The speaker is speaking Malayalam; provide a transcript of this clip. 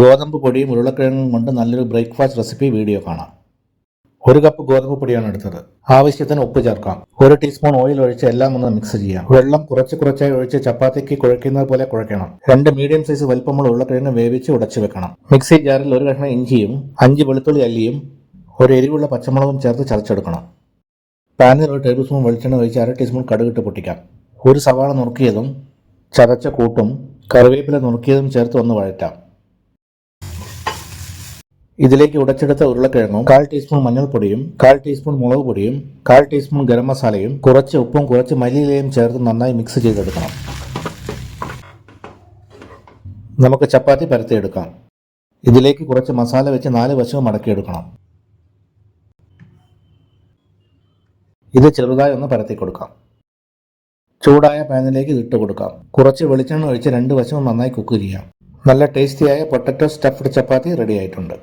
ഗോതമ്പ് പൊടിയും ഉരുളക്കിഴങ്ങും കൊണ്ട് നല്ലൊരു ബ്രേക്ക്ഫാസ്റ്റ് റെസിപ്പി വീഡിയോ കാണാം. ഒരു കപ്പ് ഗോതമ്പ് പൊടിയാണ് എടുത്തത്. ആവശ്യത്തിന് ഉപ്പ് ചേർക്കാം. ഒരു ടീസ്പൂൺ ഓയിൽ ഒഴിച്ച് എല്ലാം ഒന്ന് മിക്സ് ചെയ്യാം. വെള്ളം കുറച്ച് കുറച്ചായി ഒഴിച്ച് ചപ്പാത്തിക്ക് കുഴയ്ക്കുന്നത് പോലെ കുഴയ്ക്കണം. രണ്ട് മീഡിയം സൈസ് വലുപ്പമുള്ള ഉരുളക്കിഴങ്ങ് വേവിച്ച് ഉടച്ചു വെക്കണം. മിക്സി ജാറിൽ ഒരു കഷ്ണം ഇഞ്ചിയും അഞ്ച് വെളുത്തുള്ളി അല്ലിയും ഒരു എരിവുള്ള പച്ചമുളകും ചേർത്ത് ചതച്ചെടുക്കണം. പാനിൽ ഒരു ടേബിൾ സ്പൂൺ വെളിച്ചെണ്ണ ഒഴിച്ച് അര ടീസ്പൂൺ കടുകിട്ട് പൊട്ടിക്കാം. ഒരു സവാള നുറുക്കിയതും ചതച്ച കൂട്ടും കറിവേപ്പില നുറുക്കിയതും ചേർത്ത് ഒന്ന് വഴറ്റാം. ഇതിലേക്ക് ഉടച്ചെടുത്ത ഉരുളക്കിഴങ്ങും കാൽ ടീസ്പൂൺ മഞ്ഞൾപ്പൊടിയും കാൽ ടീസ്പൂൺ മുളക് പൊടിയും കാൽ ടീസ്പൂൺ ഗരം മസാലയും കുറച്ച് ഉപ്പും കുറച്ച് മല്ലിയിലയും ചേർത്ത് നന്നായി മിക്സ് ചെയ്തെടുക്കണം. നമുക്ക് ചപ്പാത്തി പരത്തിയെടുക്കാം. ഇതിലേക്ക് കുറച്ച് മസാല വെച്ച് നാല് വശവും മടക്കിയെടുക്കണം ഇത് ചെറുതായി ഒന്ന് പരത്തി കൊടുക്കാം ചൂടായ പാനിലേക്ക് ഇട്ട് കൊടുക്കാം കുറച്ച് വെളിച്ചെണ്ണ ഒഴിച്ച് രണ്ട് വശവും നന്നായി കുക്ക് ചെയ്യാം. നല്ല ടേസ്റ്റിയായ പൊട്ടറ്റോ സ്റ്റഫ്ഡ് ചപ്പാത്തി റെഡി ആയിട്ടുണ്ട്.